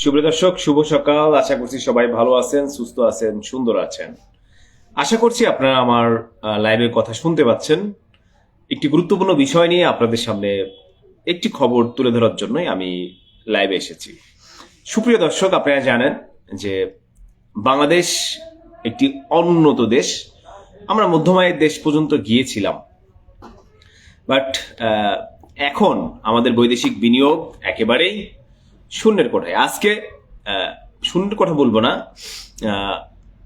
সুপ্রিয় দর্শক, শুভ সকাল। আশা করছি সবাই ভালো আছেন, সুস্থ আছেন, সুন্দর আছেন। আশা করছি আপনারা আমার লাইভের কথা শুনতে পাচ্ছেন। একটি গুরুত্বপূর্ণ বিষয় নিয়ে আপনাদের সামনে একটি খবর তুলে ধরার জন্যই আমি লাইভে এসেছি। সুপ্রিয় দর্শক, আপনারা জানেন যে বাংলাদেশ একটি অনুন্নত দেশ। আমরা মধ্যমায়ের দেশ পর্যন্ত গিয়েছিলাম। বাট এখন আমাদের বৈদেশিক বিনিয়োগ একেবারেই শূন্যের কোঠায়। আজকে শূন্যের কথা বলব না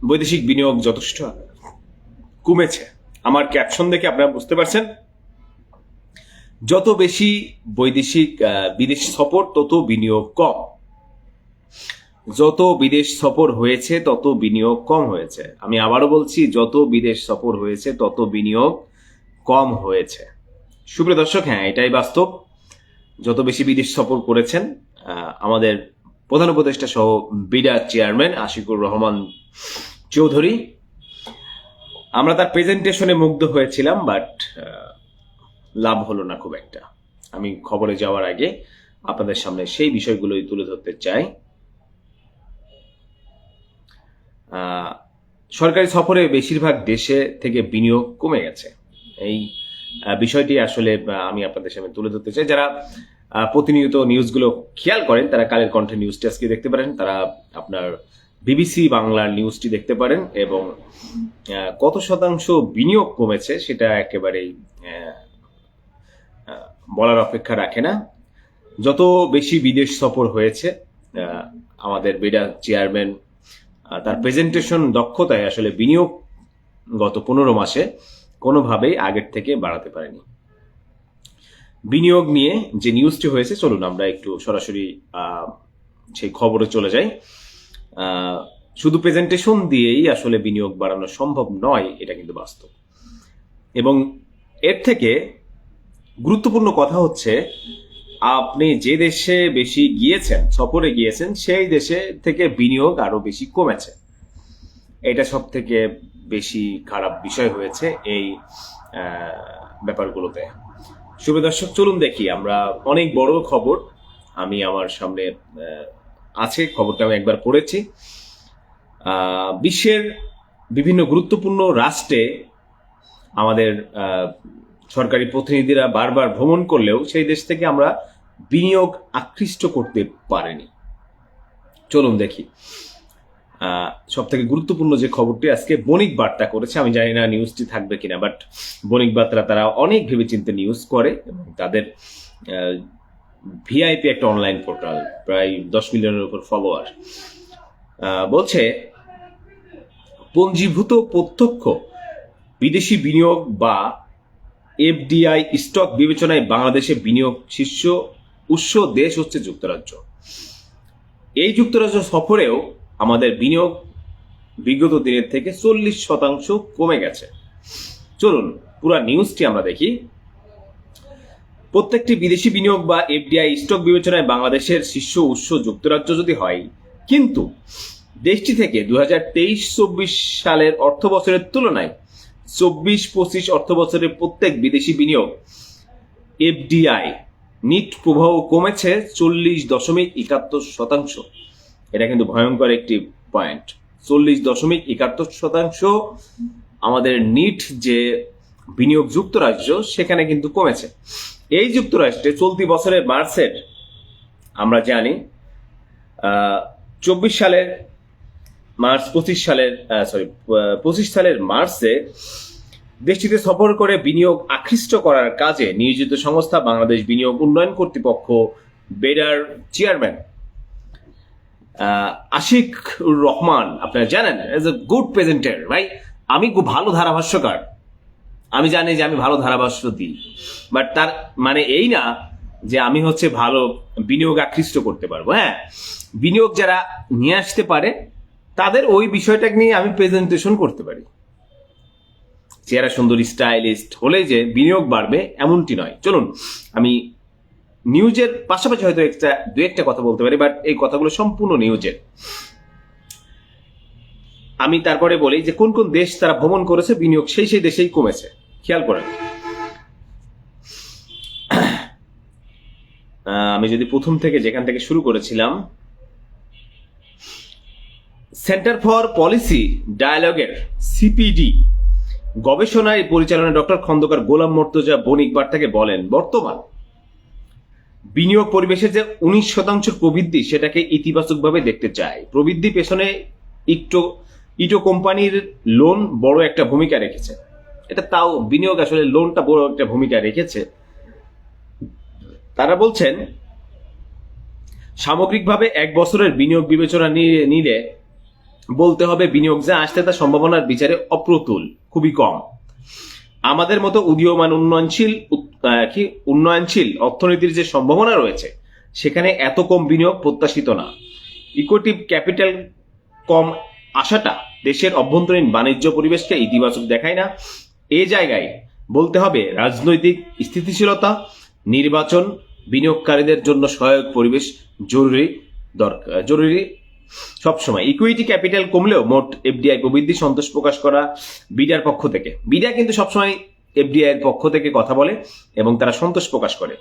বৈদেশিক বিনিয়োগ যথেষ্ট কমেছে। আমার ক্যাপশন দেখে আপনারা বুঝতে পারছেন। যত বেশি বৈদেশিক বিদেশ সফর, তত বিনিয়োগ কম। যত বিদেশ সফর হয়েছে, তত বিনিয়োগ কম হয়েছে। আমি আবারও বলছি, যত বিদেশ সফর হয়েছে, তত বিনিয়োগ কম হয়েছে। সুপ্রিয় দর্শক হ্যাঁ এটাই বাস্তব। যত বেশি বিদেশ সফর করেছেন আমাদের প্রধান উপদেষ্টা সহ বিডা চেয়ারম্যান আশিকুর রহমান চৌধুরী। আমরা তার প্রেজেন্টেশনে মুগ্ধ হয়েছিলাম, বাট লাভ হলো না খুব একটা। আমি খবরে যাওয়ার আগে আপনাদের সামনে সেই বিষয়গুলোই তুলে ধরতে চাই। সরকারি সফরে বেশিরভাগ দেশে থেকে বিনিয়োগ কমে গেছে। এই বিষয়টি আসলে আমি আপনাদের সামনে তুলে ধরতে চাই। যারা প্রতিনিয়ত নিউজগুলো খেয়াল করেন, তারা কালের কণ্ঠে নিউজটি আজকে দেখতে পারেন, তারা আপনার বিবিসি বাংলার নিউজটি দেখতে পারেন এবং কত শতাংশ বিনিয়োগ কমেছে সেটা একেবারেই বলার অপেক্ষা রাখে না। যত বেশি বিদেশ সফর হয়েছে আমাদের বেডা চেয়ারম্যান তার প্রেজেন্টেশন দক্ষতায় আসলে বিনিয়োগ গত পনেরো মাসে কোনোভাবেই আগের থেকে বাড়াতে পারেনি। বিনিয়োগ নিয়ে যে নিউজটি হয়েছে, চলুন আমরা একটু সরাসরি সেই খবরে চলে যাই। শুধু প্রেজেন্টেশন দিয়েই আসলে বিনিয়োগ বাড়ানো সম্ভব নয়, এটা কিন্তু বাস্তব। এবং এর থেকে গুরুত্বপূর্ণ কথা হচ্ছে, আপনি যে দেশে বেশি গিয়েছেন, সফরে গিয়েছেন, সেই দেশে থেকে বিনিয়োগ আরও বেশি কমেছে। এটা সব থেকে বেশি খারাপ বিষয় হয়েছে এই ব্যাপারগুলোতে। শুভ দর্শক, চলুন দেখি। আমরা অনেক বড় খবর। আমি আমার সামনে আছে, খবরটা আমি একবার পড়েছি। বিশ্বের বিভিন্ন গুরুত্বপূর্ণ রাষ্ট্রে আমাদের সরকারি প্রতিনিধিরা বারবার ভ্রমণ করলেও সেই দেশ থেকে আমরা বিনিয়োগ আকৃষ্ট করতে পারেনি। চলুন দেখি। সব থেকে গুরুত্বপূর্ণ যে খবরটি আজকে বণিক বার্তা করেছে, আমি জানি না নিউজটি থাকবে কিনা বাট বণিক বার্তা তারা অনেক ভেবেচিন্তে নিউজ করে এবং তাদের ভিআইপি একটা অনলাইন পোর্টাল প্রায় দশ মিলিয়নের উপর ফলোয়ার বলছে, পঞ্জীভূত প্রত্যক্ষ বিদেশি বিনিয়োগ বা এফডিআই স্টক বিবেচনায় বাংলাদেশে বিনিয়োগ শীর্ষ উৎস দেশ হচ্ছে যুক্তরাজ্য। এই যুক্তরাজ্য সফরেও আমাদের বিনিয়োগ বিগত দিনের থেকে চল্লিশ শতাংশ কমে গেছে। চলুন, পুরো নিউজটি আমরা দেখি। প্রত্যেকটি বিদেশি বিনিয়োগ বা এফডিআই স্টক বিবেচনায় বাংলাদেশের শীর্ষ উৎস যুক্তরাজ্য যদি হয়, কিন্তু দেশটি থেকে দু হাজার তেইশ চব্বিশ সালের অর্থ বছরের তুলনায় চব্বিশ পঁচিশ অর্থ বছরের প্রত্যেক বিদেশি বিনিয়োগ এফডিআই নিট প্রবাহ কমেছে চল্লিশ দশমিক একাত্তর শতাংশ। এটা কিন্তু ভয়ঙ্কর একটি পয়েন্ট চল্লিশ দশমিক একাত্তর শতাংশ আমাদের নিট যে বিনিয়োগ যুক্তরাজ্য সেখানে কিন্তু কমেছে। এই যুক্তরাষ্ট্রে চলতি বছরের মার্চের, আমরা জানি চব্বিশ সালের মার্চ, পঁচিশ সালের সরি পঁচিশ সালের মার্চে দেশটিতে সফর করে বিনিয়োগ আকৃষ্ট করার কাজে নিয়োজিত সংস্থা বাংলাদেশ বিনিয়োগ উন্নয়ন কর্তৃপক্ষ, বেডার চেয়ারম্যান আশিক রহমান, আপনারা জানেন এজ এ গুড প্রেজেন্টার ভাই আমি খুব ভালো ধারাভাষ্যকার। আমি জানি যে আমি ভালো ধারাভাষ্য দিই। বাট তার মানে এই না যে আমি হচ্ছে ভালো বিনিয়োগ আকৃষ্ট করতে পারব হ্যাঁ? বিনিয়োগ যারা নিয়ে আসতে পারে, তাদের ওই বিষয়টাকে নিয়ে আমি প্রেজেন্টেশন করতে পারি। চেহারা সুন্দর স্টাইলিস্ট হলেই যে বিনিয়োগ বাড়বে, এমনটি নয়। চলুন, আমি নিউজের পাশাপাশি হয়তো একটা দু একটা কথা বলতে পারি বাট এই কথাগুলো সম্পূর্ণ নিউজের আমি তারপরে বলি যে কোন কোন দেশ তারা ভ্রমণ করেছে, বিনিয়োগ সেই সেই দেশেই কমেছে। খেয়াল করেন। আমি যদি প্রথম থেকে যেখান থেকে শুরু করেছিলাম সেন্টার ফর পলিসি ডায়ালগের সিপিডি গবেষণায় পরিচালনা ডক্টর খন্দকার গোলাম মর্তজা বণিক বার্তাকে বলেন, বর্তমান বিনিয়োগ পরিবেশের যে উনিশ শতাংশ প্রবৃদ্ধি সেটাকে ইতিবাচকভাবে দেখতে চায়। প্রবৃদ্ধি পেছনে ইটো ইটো কোম্পানির লোন বড় একটা ভূমিকা রেখেছে। এটা তাও বিনিয়োগ আসলে লোনটা বড় একটা ভূমিকা রেখেছে। তারা বলছেন, সামগ্রিকভাবে এক বছরের বিনিয়োগ বিবেচনা নিয়ে- নিলে বলতে হবে বিনিয়োগ যা আসতে তার সম্ভাবনার বিচারে অপ্রতুল, খুবই কম। আমাদের মতো উদীয়মান উন্নয়নশীল কি, উন্নয়নশীল অর্থনীতির যে সম্ভাবনা রয়েছে, সেখানে এত কম বিনিয়োগ প্রত্যাশিত না। ইকোটিভ ক্যাপিটাল কম আসাটা দেশের অভ্যন্তরীণ বাণিজ্য পরিবেশকে ইতিবাচক দেখায় না। এ জায়গায় বলতে হবে, রাজনৈতিক স্থিতিশীলতা, নির্বাচন বিনিয়োগকারীদের জন্য সহায়ক পরিবেশ জরুরি দরকার, জরুরি সবসময় ইকুইটি ক্যাপিটাল কমলেও মোট এফডিআই প্রবৃদ্ধি সন্তোষ প্রকাশ করা বিডার পক্ষ থেকে। বিডা কিন্তু সবসময় এফডিআই এর পক্ষ থেকে কথা বলে এবং তারা সন্তোষ প্রকাশ করে।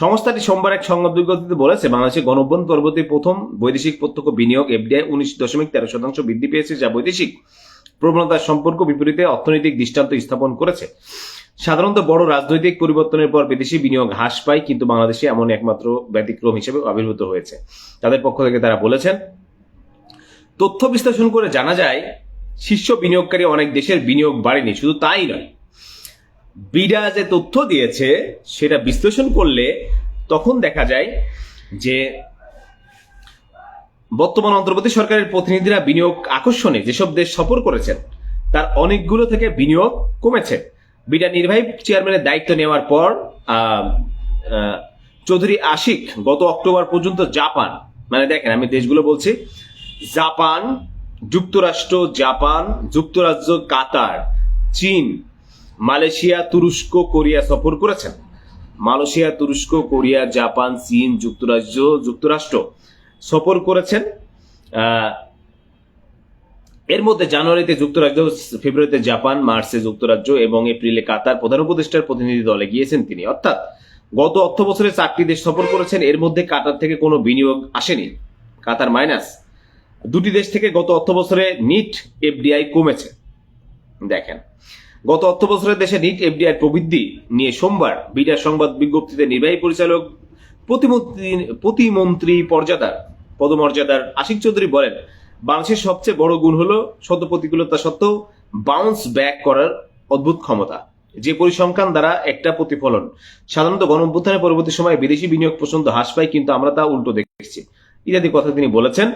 সংস্থাটি সোমবার এক সংবাদ বিজ্ঞপ্তিতে বলেছে, বাংলাদেশে গণঅভ্যন্তর পরবর্তী প্রথম বৈদেশিক প্রত্যক্ষ বিনিয়োগ এফডিআই উনিশ দশমিক তেরো শতাংশ বৃদ্ধি পেয়েছে, যা বৈদেশিক প্রবণতার সম্পর্ক বিপরীতে অর্থনৈতিক দৃষ্টান্ত স্থাপন করেছে। সাধারণত বড় রাজনৈতিক পরিবর্তনের পর বিদেশি বিনিয়োগ হ্রাস পায়, কিন্তু বাংলাদেশে এমন একমাত্র ব্যতিক্রম হিসেবে আবির্ভূত হয়েছে। তাদের পক্ষ থেকে তারা বলেছেন তথ্য বিশ্লেষণ করে জানা যায়, শীর্ষ বিনিয়োগকারী অনেক দেশের বিনিয়োগ বাড়েনি, শুধু তাই নয়। বিডা যে তথ্য দিয়েছে, সেটা বিশ্লেষণ করলে তখন দেখা যায় যে বর্তমান অন্তর্বর্তী সরকারের প্রতিনিধিরা বিনিয়োগ আকর্ষণে যেসব দেশ সফর করেছেন, তার অনেকগুলো থেকে বিনিয়োগ কমেছে। বিডা নির্বাহী চেয়ারম্যানের দায়িত্ব নেওয়ার পর চৌধুরী আশিক গত অক্টোবর পর্যন্ত জাপান মানে দেখেন আমি দেশগুলো বলছি জাপান, যুক্তরাষ্ট্র, জাপান, যুক্তরাজ্য, কাতার, চীন, মালয়েশিয়া, তুরস্ক, কোরিয়া সফর করেছেন। মালয়েশিয়া, তুরস্ক, কোরিয়া, জাপান, চীন, যুক্তরাজ্য, যুক্তরাষ্ট্র সফর করেছেন। এর মধ্যে জানুয়ারিতে যুক্তরাজ্য, ফেব্রুয়ারিতে জাপান, মার্চে যুক্তরাজ্য এবং এপ্রিলে কাতার প্রধান উপদেষ্টার প্রতিনিধি দলে গিয়েছেন তিনি। অর্থাৎ গত অর্থ বছরে চারটি দেশ সফর করেছেন, এর মধ্যে কাতার থেকে কোনো বিনিয়োগ আসেনি। কাতার মাইনাস দুটি দেশ থেকে গত অর্থ বছরে নিট এফডিআই কমেছে। দেখেন, গত অর্থ বছরের দেশে নিট এফডিআই প্রবৃদ্ধি নিয়ে সোমবার বিডার সংবাদ বিজ্ঞপ্তিতে নির্বাহী পরিচালক প্রতিমন্ত্রী প্রতিমন্ত্রী পর্যাদার পদমর্যাদার আশিক চৌধুরী বলেন, বাংলাদেশের সবচেয়ে বড় গুণ হলো শত প্রতিকূলতা সত্ত্বেও বাউন্স ব্যাক করার অদ্ভুত ক্ষমতা। যে পরিসংখ্যান দ্বারা একটা প্রতিফলন, সাধারণত গণঅভ্যুত্থানের পরবর্তী সময়ে বিদেশি বিনিয়োগ পছন্দ হ্রাস পায়, কিন্তু আমরা তা উল্টো দেখছি। ইত্যাদি কথা তিনি বলেছেন।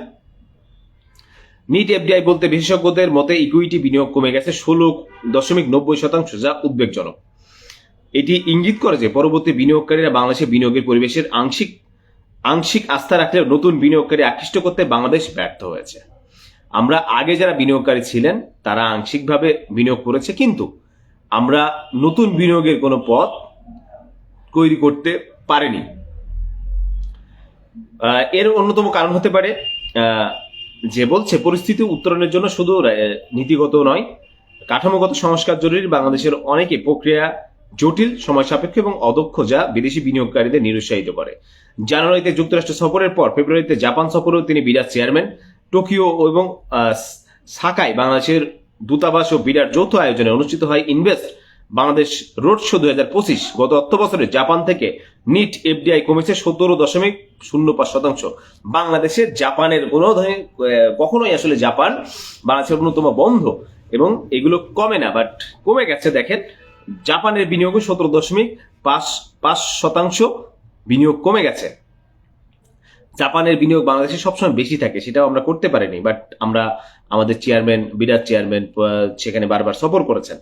নিট এফডিআই বলতে বিশেষজ্ঞদের মতে ইকুইটি বিনিয়োগ কমে গেছে ষোলো দশমিক নব্বই শতাংশ, যা উদ্বেগজনক। এটি ইঙ্গিত করে যে পরবর্তী বিনিয়োগকারীরা বাংলাদেশে বিনিয়োগের পরিবেশের আংশিক আংশিক আস্থা রাখলেও নতুন বিনিয়োগকারী আকৃষ্ট করতে বাংলাদেশ ব্যর্থ হয়েছে। আমরা আগে যারা বিনিয়োগকারী ছিলেন, তারা আংশিকভাবে বিনিয়োগ করেছে, কিন্তু আমরা নতুন বিনিয়োগের কোনো পথ তৈরি করতে পারেনি। এর অন্যতম কারণ হতে পারে যে বলছে, পরিস্থিতি উত্তরণের জন্য শুধু নীতিগত নয়, কাঠামোগত সংস্কার জরুরি। বাংলাদেশের অনেকে প্রক্রিয়া জটিল, সময় সাপেক্ষ এবং অদক্ষ যা বিদেশি বিনিয়োগকারীদের নিরুৎসাহিত করে। জানুয়ারিতে যুক্তরাষ্ট্র সফরের পর ফেব্রুয়ারিতে জাপান সফরেও তিনি বিরাট চেয়ারম্যান। টোকিও এবং সাকায় বাংলাদেশের দূতাবাস ও বিরাট যৌথ আয়োজনে অনুষ্ঠিত হয় ইনভেস্ট বাংলাদেশ রোড শো দুই হাজার পঁচিশ গত অর্থ বছরে জাপান থেকে নিট এফডিআই কমেছে সতেরো দশমিক শূন্য পাঁচ শতাংশ। বাংলাদেশে জাপানের কোনো কখনোই আসলে জাপান বাংলাদেশের অন্যতম বন্ধ এবং এগুলো কমে না বাট কমে গেছে, দেখেন। জাপানের বিনিয়োগে সতেরো দশমিক পাঁচ পাঁচ শতাংশ বিনিয়োগ কমে গেছে। জাপানের বিনিয়োগ বাংলাদেশে সবসময় বেশি থাকে, সেটাও আমরা করতে পারিনি বাট আমরা আমাদের চেয়ারম্যান বিরাট চেয়ারম্যান সেখানে বারবার সফর করেছেন।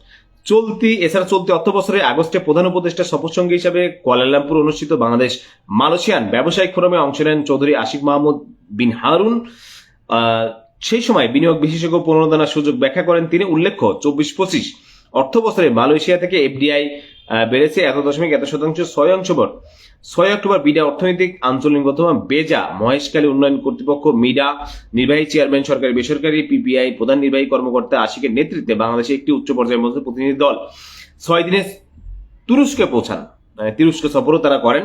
চলতি, এছাড়া চলতি অর্থ বছরে আগস্টে প্রধান উপদেষ্টা শপথ সঙ্গী হিসাবে কুয়ালালামপুর অনুষ্ঠিত বাংলাদেশ মালয়েশিয়ান ব্যবসায়িক ফোরামে অংশ নেন চৌধুরী আশিক মাহমুদ বিন হারুন। সেই সময় বিনিয়োগ বিশেষজ্ঞ প্রণোদনার সুযোগ ব্যাখ্যা করেন। তিনি উল্লেখ্য, চব্বিশ পঁচিশ অর্থ বছরে মালয়েশিয়া থেকে এফডিআই বেড়েছে এত দশমিক এত শতাংশ ছয় অংশবর ছয় অক্টোবর বিডা অর্থনৈতিক, আঞ্চলিক অথবা বেজা মহেশখালী উন্নয়ন কর্তৃপক্ষ মিডা নির্বাহী চেয়ারম্যান, সরকারি বেসরকারি, পিপিআই প্রধান নির্বাহী কর্মকর্তা আশিকের নেতৃত্বে বাংলাদেশে একটি উচ্চ পর্যায়ের মধ্যে প্রতিনিধি দল ছয় দিনে তুরস্কে পৌঁছান। মানে তুরস্ক সফরও তারা করেন।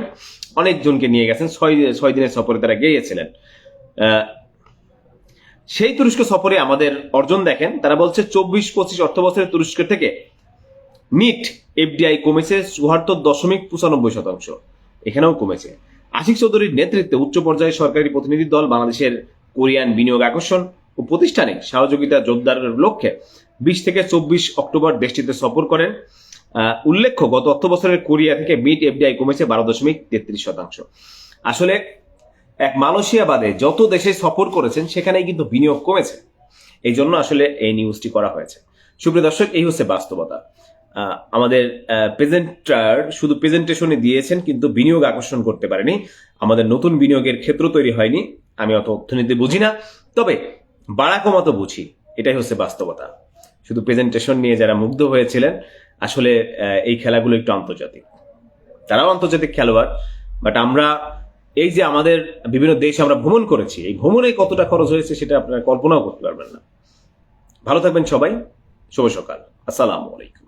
অনেকজনকে নিয়ে গেছেন। ছয় ছয় দিনের সফরে তারা গিয়েছিলেন। সেই তুরস্ক সফরে আমাদের অর্জন দেখেন। তারা বলছে চব্বিশ পঁচিশ অর্থ বছরের তুরস্কের থেকে নিট এফডিআই কমেছে চুয়াত্তর দশমিক পঁচানব্বই শতাংশ। এখানেও কমেছে। আশিক চৌধুরীর নেতৃত্বে উচ্চ পর্যায়ে সরকারি প্রতিনিধি দল বাংলাদেশের কোরিয়ান বিনিয়োগ আকর্ষণ ও প্রতিষ্ঠানে সহযোগিতা জোরদারের লক্ষ্যে বিশ থেকে চব্বিশ অক্টোবর দেশটিতে সফর করেন। উল্লেখ্য, গত অর্থ বছরের কোরিয়া থেকে মিট এফডিআই কমেছে বারো দশমিক তেত্রিশ শতাংশ। আসলে এক মালয়েশিয়া বাদে যত দেশে সফর করেছেন, সেখানেই কিন্তু বিনিয়োগ কমেছে। এই জন্য আসলে এই নিউজটি করা হয়েছে। সুপ্রিয় দর্শক, এই হচ্ছে বাস্তবতা। আমাদের প্রেজেন্টার শুধু প্রেজেন্টেশনে দিয়েছেন, কিন্তু বিনিয়োগ আকর্ষণ করতে পারেনি। আমাদের নতুন বিনিয়োগের ক্ষেত্র তৈরি হয়নি। আমি অত অর্থনীতি বুঝি না। তবে বাড়া কমাতো বুঝি। এটাই হচ্ছে বাস্তবতা। শুধু প্রেজেন্টেশন নিয়ে যারা মুগ্ধ হয়েছিলেন, আসলে এই খেলাগুলো একটু আন্তর্জাতিক। তারাও আন্তর্জাতিক খেলোয়াড় বাট আমরা এই যে আমাদের বিভিন্ন দেশ আমরা ভ্রমণ করেছি, এই ভ্রমণে কতটা খরচ হয়েছে সেটা আপনারা কল্পনাও করতে পারবেন না। ভালো থাকবেন সবাই। শুভ সকাল। আসসালামু আলাইকুম।